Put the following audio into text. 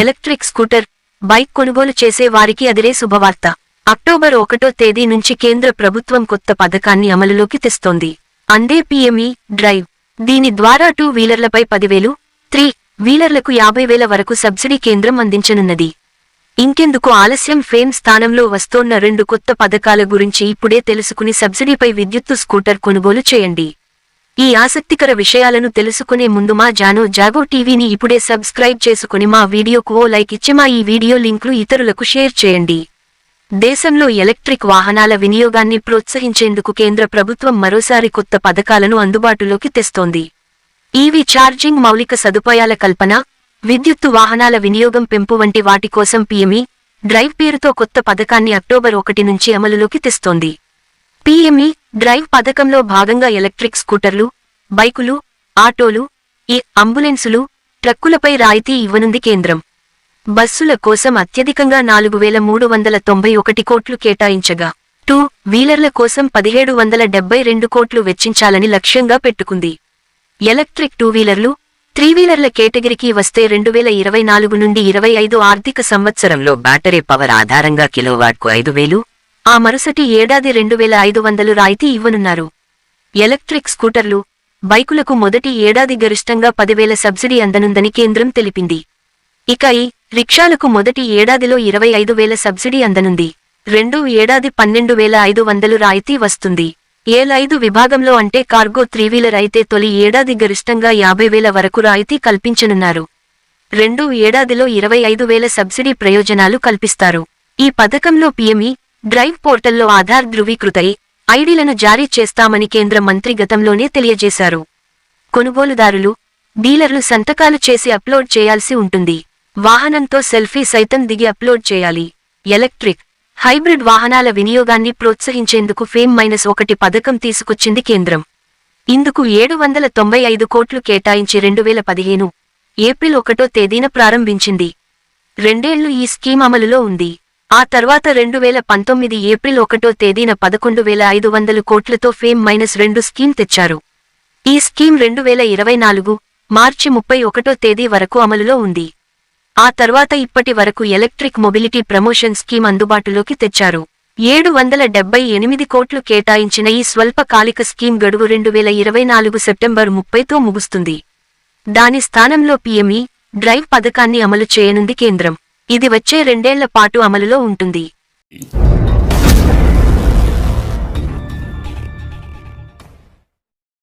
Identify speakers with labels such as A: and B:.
A: Electric scooter bike కొనుగోలు చేసే వారికి అదిరే శుభవార్త. అక్టోబర్ ఒకటో తేదీ నుంచి కేంద్ర ప్రభుత్వం కొత్త పథకాన్ని అమలులోకి తెస్తోంది. అందే పీఎంఈ డ్రైవ్. దీని ద్వారా టూ వీలర్లపై పదివేలు త్రీ వీలర్లకు యాభై వేల వరకు సబ్సిడీ కేంద్రం అందించనున్నది. ఇంకెందుకు ఆలస్యం ఫేమ్ స్థానంలో వస్తోన్న రెండు కొత్త పథకాల గురించి ఇప్పుడే తెలుసుకుని సబ్సిడీపై విద్యుత్తు స్కూటర్ కొనుగోలు చేయండి. ఈ ఆసక్తికర విషయాలను తెలుసుకునే ముందు మా జానో జాగో టీవీని ఇప్పుడే సబ్స్క్రైబ్ చేసుకుని మా వీడియోకు ఓ లైక్ ఇచ్చి మా ఈ వీడియో లింక్లు ఇతరులకు షేర్ చేయండి. దేశంలో ఎలక్ట్రిక్ వాహనాల వినియోగాన్ని ప్రోత్సహించేందుకు కేంద్ర ప్రభుత్వం మరోసారి కొత్త పథకాలను అందుబాటులోకి తెస్తోంది. ఈవీ ఛార్జింగ్ మౌలిక సదుపాయాల కల్పన విద్యుత్తు వాహనాల వినియోగం పెంపు వంటి వాటి కోసం పీఎంఈ డ్రైవ్ పేరుతో కొత్త పథకాన్ని అక్టోబర్ ఒకటి నుంచి అమలులోకి తెస్తోంది. పీఎంఈ డ్రైవ్ పథకంలో భాగంగా ఎలక్ట్రిక్ స్కూటర్లు బైకులు ఆటోలు ఈ అంబులెన్సులు ట్రక్కులపై రాయితీ ఇవ్వనుంది కేంద్రం. బస్సుల కోసం అత్యధికంగా నాలుగు వేల మూడు వందల తొంభై ఒకటి కోట్లు కేటాయించగా టూ వీలర్ల కోసం పదిహేడు వందల డెబ్బై రెండు కోట్లు వెచ్చించాలని లక్ష్యంగా పెట్టుకుంది. ఎలక్ట్రిక్ టూ వీలర్లు త్రీ వీలర్ల కేటగిరీకి వస్తే రెండు వేల ఇరవై నాలుగు నుండి ఇరవై ఐదు ఆర్థిక సంవత్సరంలో బ్యాటరీ పవర్ ఆధారంగా కిలోవాట్కు ఐదు వేలు ఆ మరుసటి ఏడాది రెండు వేల ఐదు వందలు రాయితీ ఇవ్వనున్నారు. ఎలక్ట్రిక్ స్కూటర్లు బైకులకు మొదటి ఏడాది గరిష్టంగా పదివేల సబ్సిడీ అందనుందని కేంద్రం తెలిపింది. ఇక ఈ రిక్షాలకు మొదటి ఏడాదిలో ఇరవై ఐదు వేల సబ్సిడీ అందనుంది. రెండో ఏడాది పన్నెండు వేల ఐదు వందలు రాయితీ వస్తుంది. ఏలైదు విభాగంలో అంటే కార్గో త్రీవీలర్ అయితే తొలి ఏడాది గరిష్టంగా యాభై వేల వరకు రాయితీ కల్పించనున్నారు. రెండు ఏడాదిలో ఇరవై ఐదు వేల సబ్సిడీ ప్రయోజనాలు కల్పిస్తారు. ఈ పథకంలో పీఎంఈ డ్రైవ్ పోర్టల్లో ఆధార్ ధృవీకృతై ఐడీలను జారీ చేస్తామని కేంద్ర మంత్రి గతంలోనే తెలియజేశారు. కొనుగోలుదారులు డీలర్లు సంతకాలు చేసి అప్లోడ్ చేయాల్సి ఉంటుంది. వాహనంతో సెల్ఫీ సైతం దిగి అప్లోడ్ చేయాలి. ఎలక్ట్రిక్ హైబ్రిడ్ వాహనాల వినియోగాన్ని ప్రోత్సహించేందుకు ఫేమ్ మైనస్ ఒకటి పథకం తీసుకొచ్చింది కేంద్రం. ఇందుకు ఏడు వందల తొంభై ఐదు కోట్లు కేటాయించి రెండు వేల పదిహేను ఏప్రిల్ ఒకటో తేదీన ప్రారంభించింది. రెండేళ్ళు ఈ స్కీమ్ అమలులో ఉంది. ఆ తర్వాత రెండు వేల పంతొమ్మిది ఏప్రిల్ ఒకటో తేదీన పదకొండు వేల ఐదు వందలు కోట్లతో ఫేమ్ మైనస్ రెండు స్కీమ్ తెచ్చారు. ఈ స్కీమ్ రెండు వేల ఇరవై నాలుగు మార్చి ముప్పై ఒకటో తేదీ వరకు అమలులో ఉంది. ఆ తర్వాత ఇప్పటి వరకు ఎలక్ట్రిక్ మొబిలిటీ ప్రమోషన్ స్కీమ్ అందుబాటులోకి తెచ్చారు. ఏడు వందల డెబ్బై ఎనిమిది కోట్లు కేటాయించిన ఈ స్వల్పకాలిక స్కీమ్ గడువు రెండు వేల ఇరవై నాలుగు సెప్టెంబర్ ముప్పైతో ముగుస్తుంది. దాని స్థానంలో పీఎంఈ డ్రైవ్ పథకాన్ని అమలు చేయనుంది కేంద్రం. ఇది వచ్చే రెండేళ్ళ పాటు అమలులో ఉంటుంది.